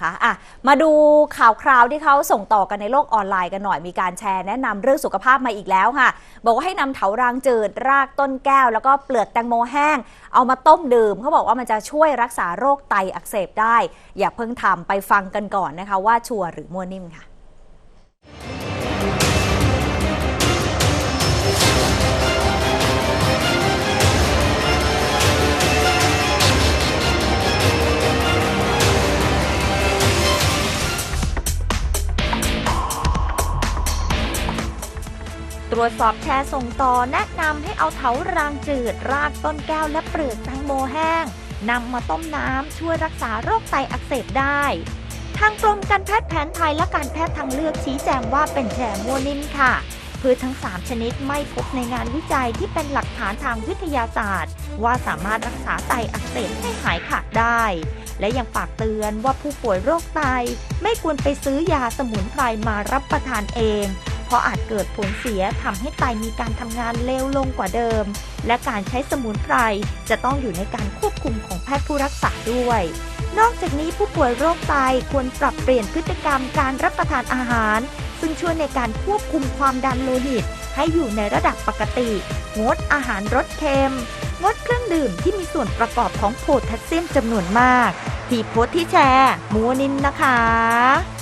นะคะอะมาดูข่าวคราวที่เขาส่งต่อกันในโลกออนไลน์กันหน่อยมีการแชร์แนะนำเรื่องสุขภาพมาอีกแล้วค่ะ บอกว่าให้นำเถารางจืด รากต้นแก้ว แล้วก็เปลือกแตงโมแห้ง เอามาต้มดื่ม เขาบอกว่ามันจะช่วยรักษาโรคไตอักเสบได้ อย่าเพิ่งทำไปฟังกันก่อนนะคะว่าชัวร์หรือมั่วนิ่มค่ะ ตรวจสอบแชร์ส่งต่อแนะนำให้เอาเถารางจืด รากต้นแก้วและเปลือกแตงโมแห้งนำมาต้มน้ำช่วยรักษาโรคไตอักเสบได้ ทางกรมการแพทย์แผนไทยและการแพทย์ทางเลือกชี้แจงว่าเป็นแชร์มัวนิ่มค่ะพืชทั้ง 3 ชนิดไม่พบในงานวิจัยที่เป็นหลักฐานทางวิทยาศาสตร์ ว่าสามารถรักษาไตอักเสบให้หายขาดได้ และยังฝากเตือนว่าผู้ป่วยโรคไต ไม่ควรไปซื้อยาสมุนไพรมารับประทานเอง ราะอาจเกิดผลเสียทำให้ไตมีการทำงานเร็วลงกว่าเดิม และการใช้สมุนไพรจะต้องอยู่ในการควบคุมของแพทย์ผู้รักษาด้วย นอกจากนี้ผู้ป่วยโรคไตควรปรับเปลี่ยนพฤติกรรมการรับประทานอาหาร ซึ่งช่วยในการควบคุมความดันโลหิต ให้อยู่ในระดับปกติ งดอาหารรสเค็ม งดเครื่องดื่มที่มีส่วนประกอบของโพแทสเซียมจำนวนมาก ที่โพสต์ที่แชร์มัวนินนะคะ